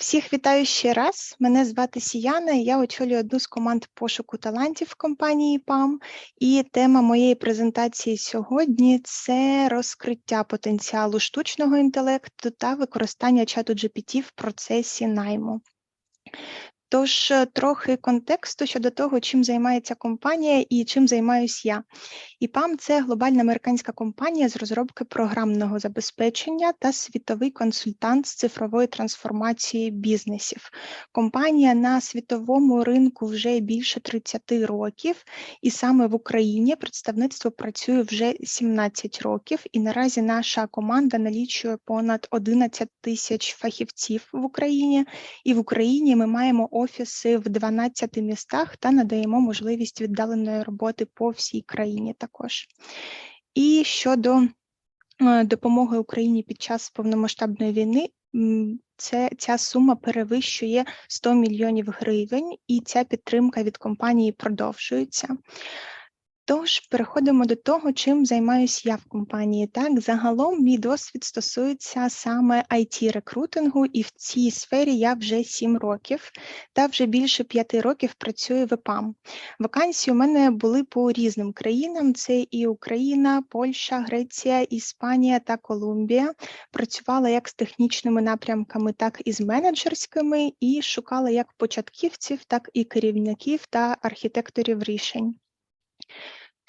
Всіх вітаю ще раз. Мене звати Сіяна. і Я очолюю одну з команд пошуку талантів компанії ПАМ. І тема моєї презентації сьогодні це розкриття потенціалу штучного інтелекту та використання чату GPT в процесі найму. Тож е, трохи контексту щодо того, чим займається компанія і чим займаюсь я. ІПАМ це глобальна американська компанія з розробки програмного забезпечення та світовий консультант з цифрової трансформації бізнесів. Компанія на світовому ринку вже більше 30 років, і саме в Україні представництво працює вже 17 років. І наразі наша команда налічує понад 11 тисяч фахівців в Україні. І в Україні ми маємо офіси в 12 містах та надаємо можливість віддаленої роботи по всій країні також. І щодо е, допомоги Україні під час повномасштабної війни, це ця сума перевищує 100 мільйонів гривень, і ця підтримка від компанії продовжується. Тож переходимо до того, чим займаюся я в компанії. Так, загалом мій досвід стосується саме it рекрутингу, і в цій сфері я вже 7 років та вже більше 5 років працюю в ЕПАМ. Вакансії у мене були по різним країнам: це і Україна, Польща, Греція, Іспанія та Колумбія. Працювала як з технічними напрямками, так і з менеджерськими, і шукала як початківців, так і керівників та архітекторів рішень.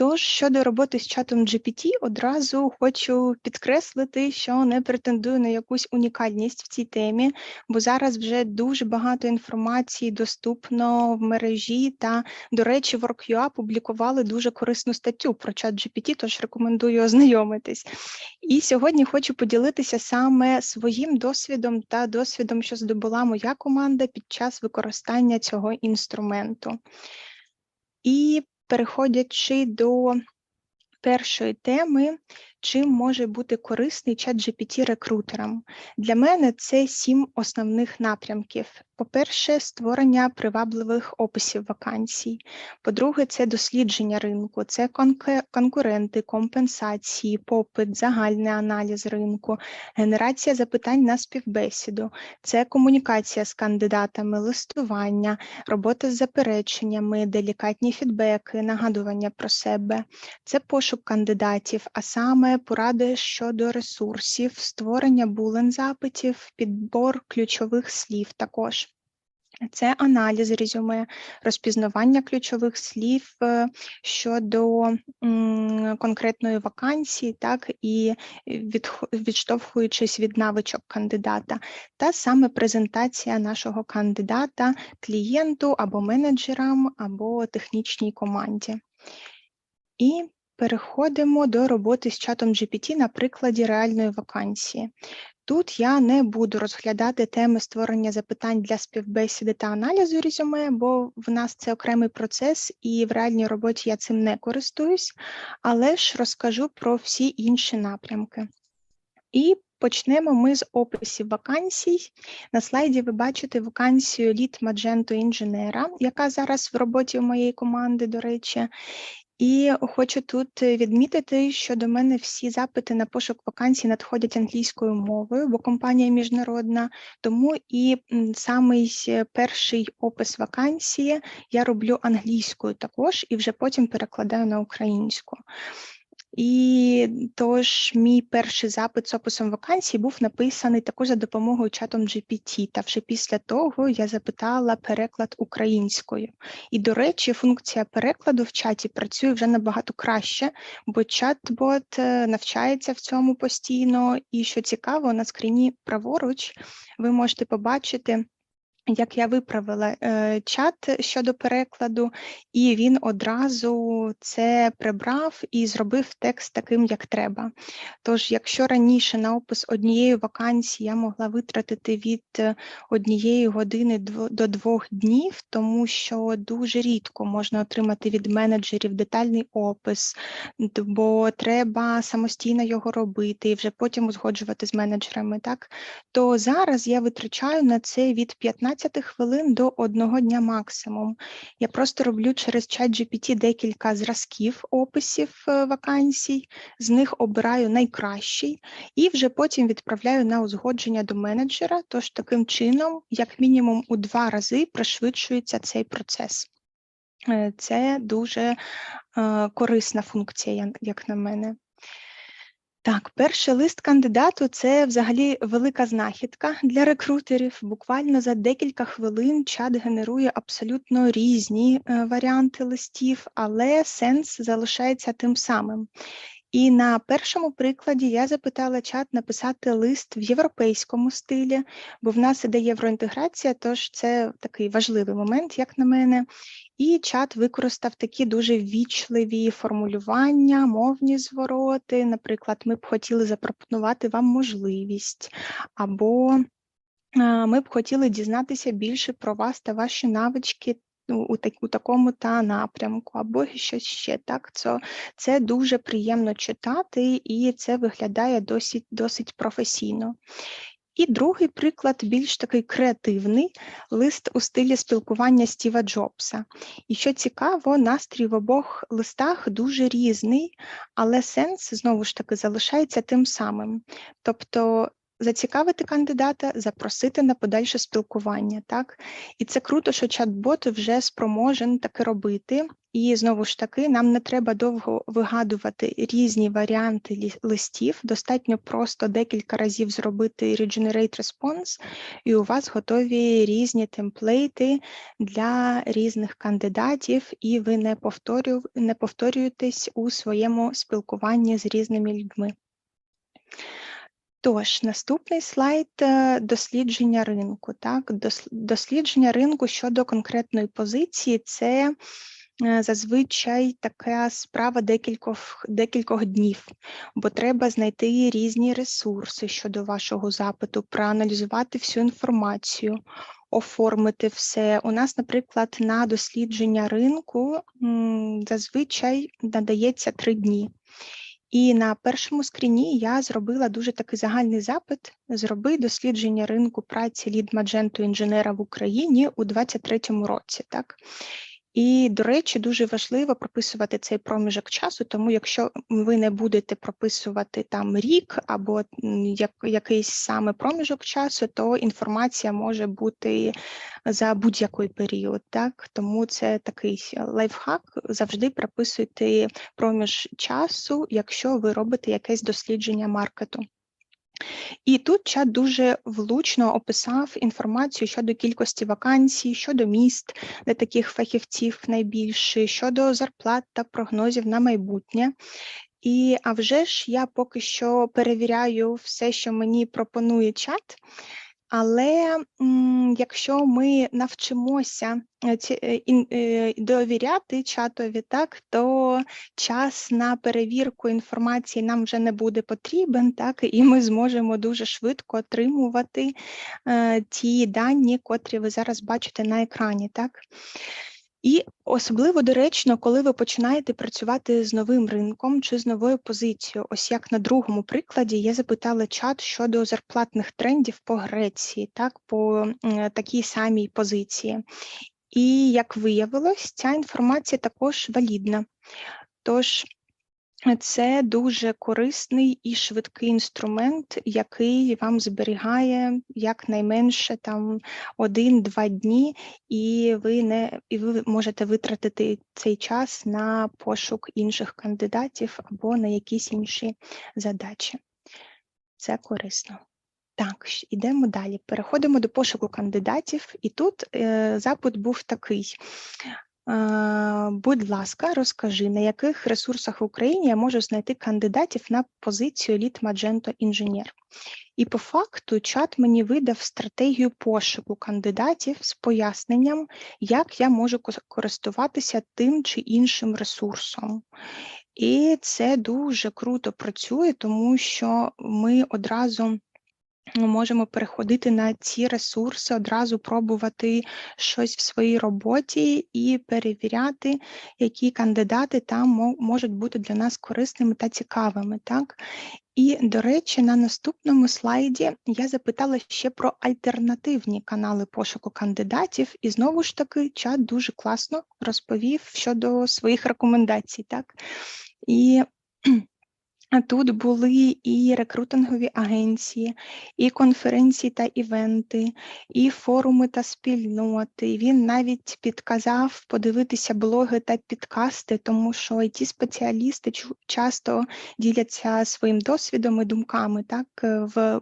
Тож щодо роботи з чатом GPT, одразу хочу підкреслити, що не претендую на якусь унікальність в цій темі, бо зараз вже дуже багато інформації доступно в мережі. Та, до речі, в WorkUA публікували дуже корисну статтю про чат GPT, тож рекомендую ознайомитись. І сьогодні хочу поділитися саме своїм досвідом та досвідом, що здобула моя команда під час використання цього інструменту. І переходячи до першої теми, чим може бути корисний чат GPT рекрутерам. Для мене це сім основних напрямків. По-перше, створення привабливих описів вакансій. По-друге, це дослідження ринку, це конкуренти, компенсації, попит, загальний аналіз ринку, генерація запитань на співбесіду, це комунікація з кандидатами, листування, робота з запереченнями, делікатні фідбеки, нагадування про себе, це пошук кандидатів, а саме поради щодо ресурсів, створення булен запитів, підбор ключових слів також. Це аналіз резюме, розпізнавання ключових слів е, щодо конкретної вакансії, так і відштовхуючись від навичок кандидата, та саме презентація нашого кандидата клієнту або менеджерам, або технічній команді. І Переходимо до роботи з чатом GPT на прикладі реальної вакансії. Тут я не буду розглядати теми створення запитань для співбесіди та аналізу резюме, бо в нас це окремий процес, і в реальній роботі я цим не користуюсь, але ж розкажу про всі інші напрямки. І почнемо ми з описів вакансій. На слайді ви бачите вакансію лід Magento інженера, яка зараз в роботі у моєї команди, до речі. І хочу тут відмітити, що до мене всі запити на пошук вакансій надходять англійською мовою, бо компанія міжнародна. Тому і самий перший опис вакансії я роблю англійською також і вже потім перекладаю на українську. І тож мій перший запит з описом вакансій був написаний також за допомогою чатом GPT. Та вже після того я запитала переклад українською. І, до речі, функція перекладу в чаті працює вже набагато краще, бо чат-бот е, навчається в цьому постійно. І що цікаво, на скріні праворуч ви можете побачити. Як я виправила е, чат щодо перекладу, і він одразу це прибрав і зробив текст таким, як треба. Тож, якщо раніше на опис однієї вакансії я могла витратити від однієї години до двох днів, тому що дуже рідко можна отримати від менеджерів детальний опис, бо треба самостійно його робити і вже потім узгоджувати з менеджерами, так то зараз я витрачаю на це від 15 15 хвилин до одного дня максимум. Я просто роблю через ChatGPT декілька зразків описів е, вакансій, з них обираю найкращий і вже потім відправляю на узгодження до менеджера. Тож таким чином, як мінімум, у два рази пришвидшується цей процес. Е, Це дуже е, корисна функція, як на мене. Так, перший лист кандидату це взагалі велика знахідка для рекрутерів. Буквально за декілька хвилин чат генерує абсолютно різні е, варіанти листів, але сенс залишається тим самим. І на першому прикладі я запитала чат написати лист в європейському стилі, бо в нас іде євроінтеграція, тож це такий важливий момент, як на мене. І чат використав такі дуже ввічливі формулювання, мовні звороти. Наприклад, ми б хотіли запропонувати вам можливість, або ми б хотіли дізнатися більше про вас та ваші навички. У, у, у такому та напрямку, або щось ще так. Це, це дуже приємно читати, і це виглядає досить, досить професійно. І другий приклад більш такий креативний лист у стилі спілкування Стіва Джобса. І що цікаво, настрій в обох листах дуже різний, але сенс знову ж таки залишається тим самим. Тобто зацікавити кандидата, запросити на подальше спілкування. Так? І це круто, що чат-бот вже спроможен таке робити. І знову ж таки, нам не треба довго вигадувати різні варіанти листів. Достатньо просто декілька разів зробити Regenerate Response, і у вас готові різні темплейти для різних кандидатів, і ви не, повторю, не повторюєтесь у своєму спілкуванні з різними людьми. Тож, наступний слайд е, дослідження ринку. Так, дослідження ринку щодо конкретної позиції це е, зазвичай така справа декількох, декількох днів, бо треба знайти різні ресурси щодо вашого запиту, проаналізувати всю інформацію, оформити все. У нас, наприклад, на дослідження ринку зазвичай надається три дні. І на першому скріні я зробила дуже такий загальний запит: зроби дослідження ринку праці лід мадженту інженера в Україні у 2023 році. Так і до речі, дуже важливо прописувати цей проміжок часу, тому якщо ви не будете прописувати там рік або як, якийсь саме проміжок часу, то інформація може бути за будь-який період. Так тому це такий лайфхак. Завжди прописуйте проміж часу, якщо ви робите якесь дослідження маркету. І тут чат дуже влучно описав інформацію щодо кількості вакансій, щодо міст, де таких фахівців найбільше, щодо зарплат та прогнозів на майбутнє. І а вже ж я поки що перевіряю все, що мені пропонує чат. Але якщо ми навчимося е, е, е, довіряти чатові, так то час на перевірку інформації нам вже не буде потрібен, так і ми зможемо дуже швидко отримувати ті дані, котрі ви зараз бачите на екрані. Так. І особливо доречно, коли ви починаєте працювати з новим ринком чи з новою позицією. Ось як на другому прикладі я запитала чат щодо зарплатних трендів по Греції, так, по такій самій позиції. І як виявилось, ця інформація також валідна. Тож це дуже корисний і швидкий інструмент, який вам зберігає якнайменше там один-два дні, і ви не і ви можете витратити цей час на пошук інших кандидатів або на якісь інші задачі. Це корисно. Так, ідемо далі. Переходимо до пошуку кандидатів, і тут е, запит був такий. Будь ласка, розкажи, на яких ресурсах в Україні я можу знайти кандидатів на позицію лід Magento інженер. І по факту чат мені видав стратегію пошуку кандидатів з поясненням, як я можу користуватися тим чи іншим ресурсом. І це дуже круто працює, тому що ми одразу ми можемо переходити на ці ресурси, одразу пробувати щось в своїй роботі і перевіряти, які кандидати там можуть бути для нас корисними та цікавими. Так? І, до речі, на наступному слайді я запитала ще про альтернативні канали пошуку кандидатів, і знову ж таки чат дуже класно розповів щодо своїх рекомендацій. Так? І Тут були і рекрутингові агенції, і конференції та івенти, і форуми та спільноти. Він навіть підказав подивитися блоги та підкасти, тому що it спеціалісти часто діляться своїм досвідом і думками так, е, в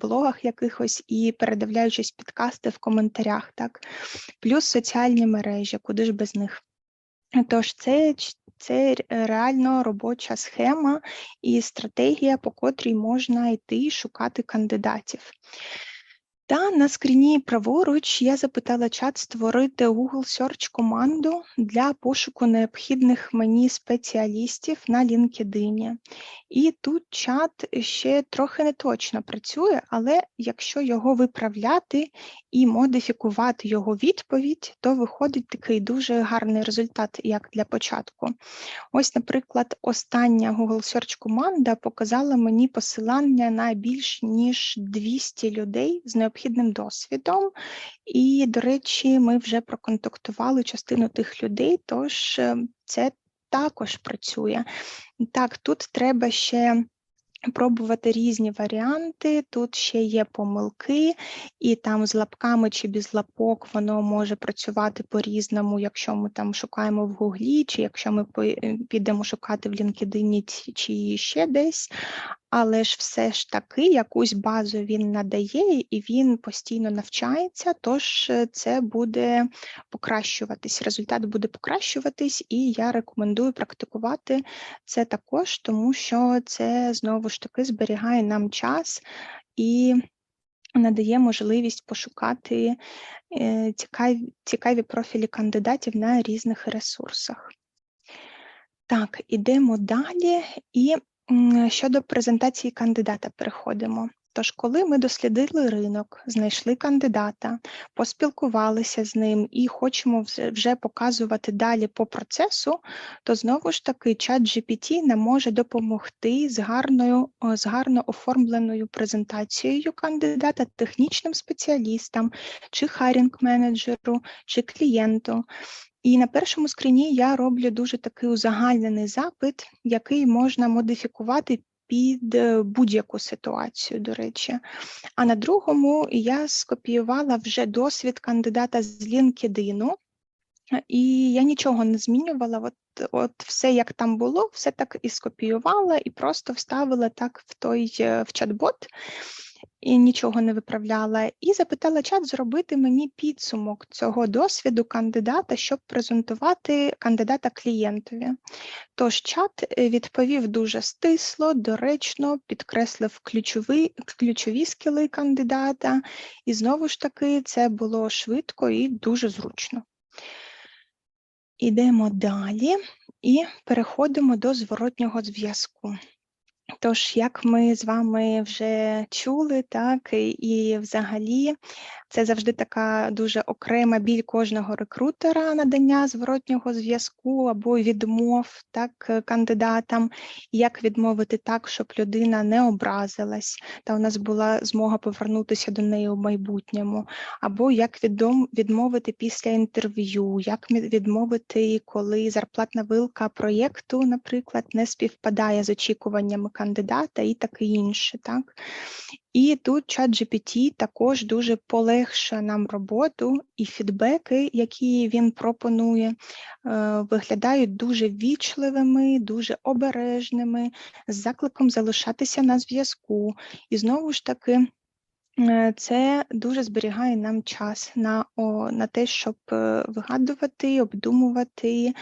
блогах якихось і передивляючись підкасти в коментарях, так, плюс соціальні мережі, куди ж без них. Тож це, це р- реально робоча схема і стратегія, по котрій можна йти шукати кандидатів. Та на скріні праворуч я запитала чат створити Google Search команду для пошуку необхідних мені спеціалістів на LinkedIn. І тут чат ще трохи не точно працює, але якщо його виправляти і модифікувати його відповідь, то виходить такий дуже гарний результат, як для початку. Ось, наприклад, остання Google Search команда показала мені посилання на більш ніж 200 людей з необхідним досвідом. І, до речі, ми вже проконтактували частину тих людей, тож е, це також працює. Так, тут треба ще пробувати різні варіанти. Тут ще є помилки, і там з лапками чи без лапок воно може працювати по-різному, якщо ми там шукаємо в Гуглі, чи якщо ми підемо шукати в LinkedIn чи ще десь. Але ж все ж таки якусь базу він надає і він постійно навчається, тож е, це буде покращуватись. Результат буде покращуватись, і я рекомендую практикувати це також, тому що це знову ж таки зберігає нам час і надає можливість пошукати е, цікаві, цікаві профілі кандидатів на різних ресурсах. Так, ідемо далі. І щодо презентації кандидата переходимо. Тож, коли ми дослідили ринок, знайшли кандидата, поспілкувалися з ним і хочемо вже показувати далі по процесу, то знову ж таки чат GPT нам може допомогти з гарною, з гарно оформленою презентацією кандидата технічним спеціалістам, чи харінг менеджеру, чи клієнту. І на першому скріні я роблю дуже такий узагальнений запит, який можна модифікувати під е, будь-яку ситуацію, до речі. А на другому я скопіювала вже досвід кандидата з LinkedIn, і я нічого не змінювала. От, от все, як там було, все так і скопіювала, і просто вставила так в той е, в чат-бот і нічого не виправляла. І запитала чат зробити мені підсумок цього досвіду кандидата, щоб презентувати кандидата клієнтові. Тож чат е, відповів дуже стисло, доречно, підкреслив ключові, ключові скіли кандидата, і знову ж таки це було швидко і дуже зручно. Ідемо далі і переходимо до зворотнього зв'язку. Тож, як ми з вами вже чули, так і- взагалі це завжди така дуже окрема біль кожного рекрутера надання зворотнього зв'язку або відмов так кандидатам, як відмовити так, щоб людина не образилась, та у нас була змога повернутися до неї у майбутньому, або як відмовити після інтерв'ю, як відмовити, коли зарплатна вилка проєкту, наприклад, не співпадає з очікуваннями кандидата і таке інше. Так? І тут чат GPT також дуже полегшує нам роботу, і фідбеки, які він пропонує, е, виглядають дуже вічливими, дуже обережними, з закликом залишатися на зв'язку. І знову ж таки, Це дуже зберігає нам час на, о, на те, щоб е, вигадувати, обдумувати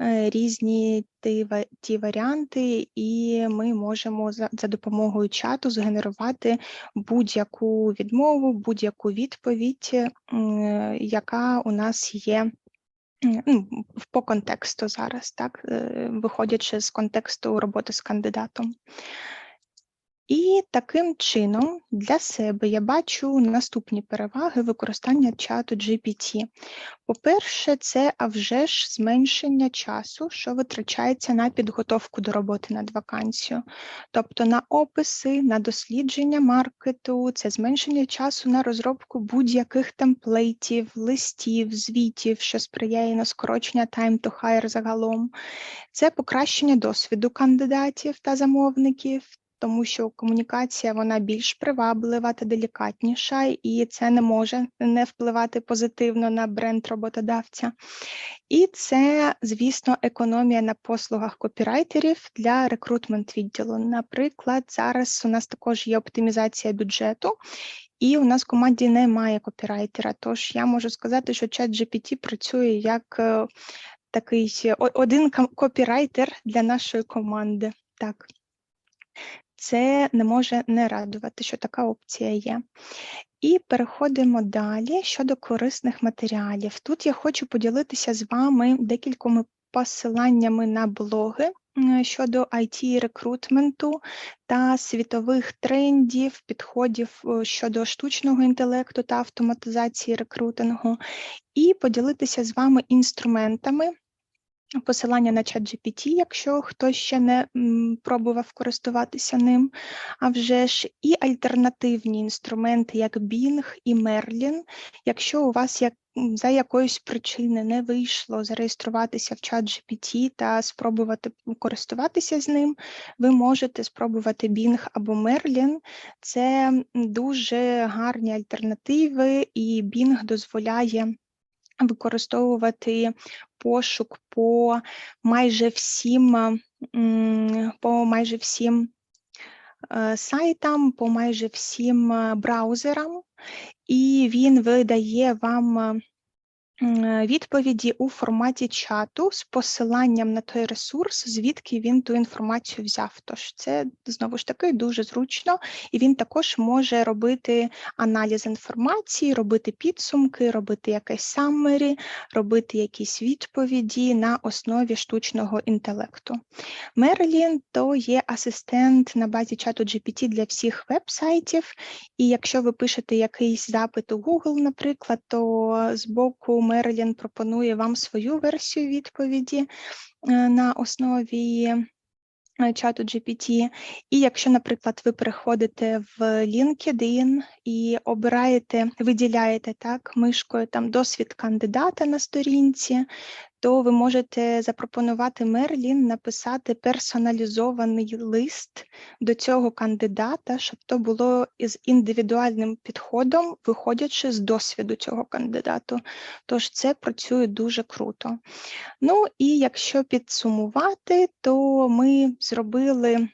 е, різні ті, ті варіанти, і ми можемо за, за допомогою чату згенерувати будь-яку відмову, будь-яку відповідь, е, яка у нас є. ну, по контексту зараз, так, е, виходячи з контексту роботи з кандидатом. І таким чином для себе я бачу наступні переваги використання чату GPT. По-перше, це а вже ж зменшення часу, що витрачається на підготовку до роботи над вакансією, тобто на описи, на дослідження маркету, це зменшення часу на розробку будь-яких темплейтів, листів, звітів, що сприяє на скорочення time to hire загалом. Це покращення досвіду кандидатів та замовників тому що комунікація вона більш приваблива та делікатніша, і це не може не впливати позитивно на бренд роботодавця. І це, звісно, економія на послугах копірайтерів для рекрутмент відділу. Наприклад, зараз у нас також є оптимізація бюджету. І у нас в команді немає копірайтера, тож я можу сказати, що чат GPT працює як е, такий один копірайтер для нашої команди. Так це не може не радувати, що така опція є. І переходимо далі щодо корисних матеріалів. Тут я хочу поділитися з вами декількома посиланнями на блоги щодо it рекрутменту та світових трендів, підходів щодо штучного інтелекту та автоматизації рекрутингу, і поділитися з вами інструментами, посилання на чат GPT, якщо хтось ще не пробував користуватися ним, а вже ж і альтернативні інструменти, як Bing і Merlin, якщо у вас як за якоїсь причини не вийшло зареєструватися в чат GPT та спробувати користуватися з ним, ви можете спробувати Bing або Merlin. Це дуже гарні альтернативи, і Bing дозволяє використовувати пошук по майже всім по майже всім е, сайтам, по майже всім е, браузерам, і він видає вам відповіді у форматі чату з посиланням на той ресурс, звідки він ту інформацію взяв. Тож це знову ж таки дуже зручно, і він також може робити аналіз інформації, робити підсумки, робити якесь summary, робити якісь відповіді на основі штучного інтелекту. Merlin – то є асистент на базі чату GPT для всіх веб-сайтів, і якщо ви пишете якийсь запит у Google, наприклад, то з боку Мерлін пропонує вам свою версію відповіді е, на основі е, чату GPT. І якщо, наприклад, ви переходите в LinkedIn і обираєте, виділяєте так мишкою там досвід кандидата на сторінці, то ви можете запропонувати Мерлін написати персоналізований лист до цього кандидата, щоб то було із індивідуальним підходом, виходячи з досвіду цього кандидату. Тож це працює дуже круто. Ну і якщо підсумувати, то ми зробили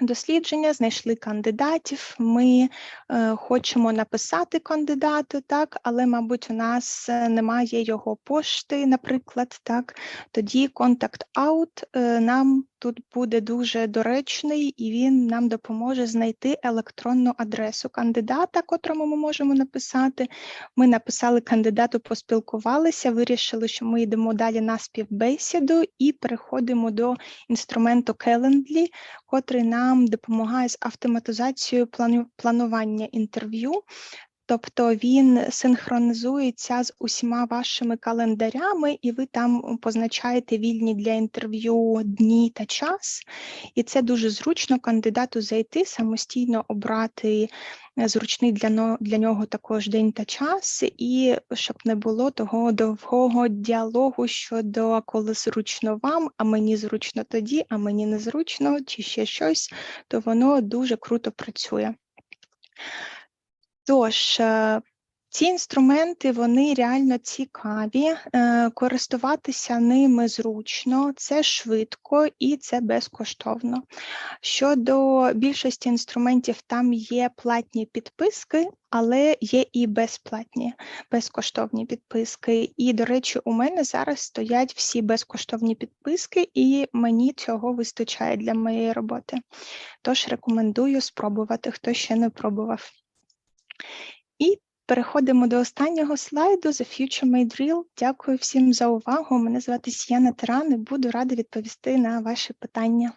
дослідження, знайшли кандидатів. Ми е, хочемо написати кандидату, так, але, мабуть, у нас е, немає його пошти, наприклад, так. Тоді контакт аут е, нам тут буде дуже доречний, і він нам допоможе знайти електронну адресу кандидата, котрому ми можемо написати. Ми написали кандидату, поспілкувалися, вирішили, що ми йдемо далі на співбесіду і переходимо до інструменту Calendly, котрий нам допомагає з автоматизацією планування інтерв'ю. Тобто він синхронізується з усіма вашими календарями, і ви там позначаєте вільні для інтерв'ю дні та час. І це дуже зручно кандидату зайти, самостійно обрати е, зручний для для нього також день та час, і щоб не було того довгого діалогу щодо коли зручно вам, а мені зручно тоді, а мені не зручно, чи ще щось, то воно дуже круто працює. Тож, е, ці інструменти вони реально цікаві, е, користуватися ними зручно, це швидко і це безкоштовно. Щодо більшості інструментів, там є платні підписки, але є і безплатні, безкоштовні підписки. І, до речі, у мене зараз стоять всі безкоштовні підписки, і мені цього вистачає для моєї роботи. Тож рекомендую спробувати, хто ще не пробував. І переходимо до останнього слайду The Future Made Real. Дякую всім за увагу. Мене звати Сіяна Таран і буду рада відповісти на ваші питання.